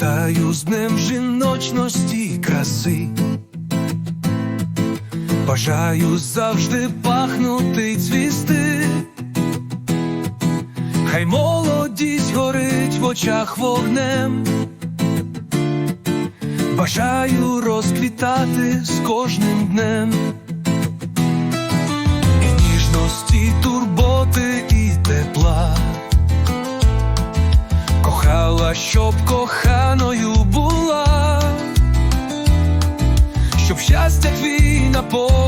Вітаю з днем жіночності краси. Бажаю завжди пахнути цвісти. Хай молодість горить в очах вогнем. Бажаю розквітати з кожним днем. І ніжності, турботи і тепла. Кохала, щоб коханою boy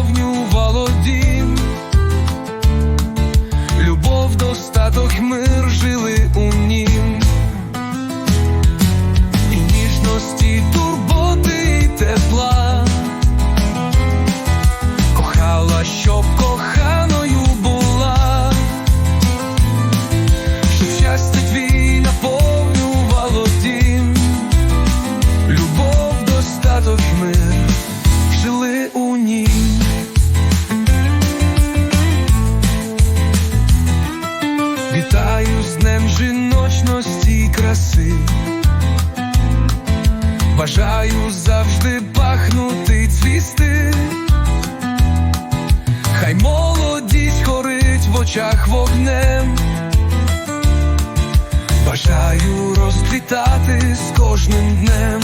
Вітаю з днем жіночності і краси. Бажаю завжди пахнути цвісти. Хай молодість горить в очах вогнем. Бажаю розквітати з кожним днем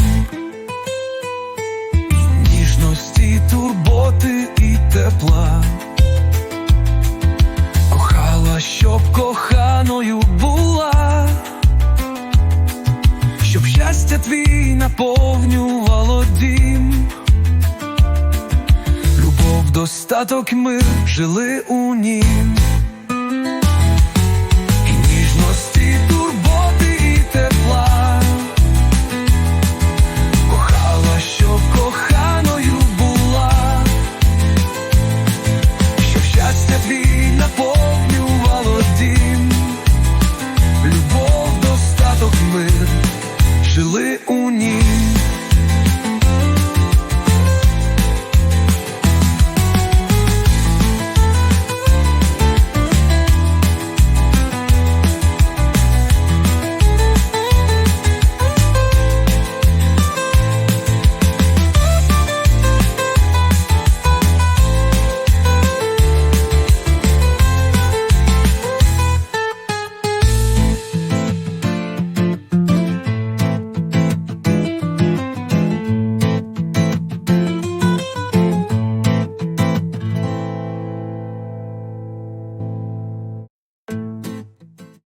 Любов, ми жили у нім.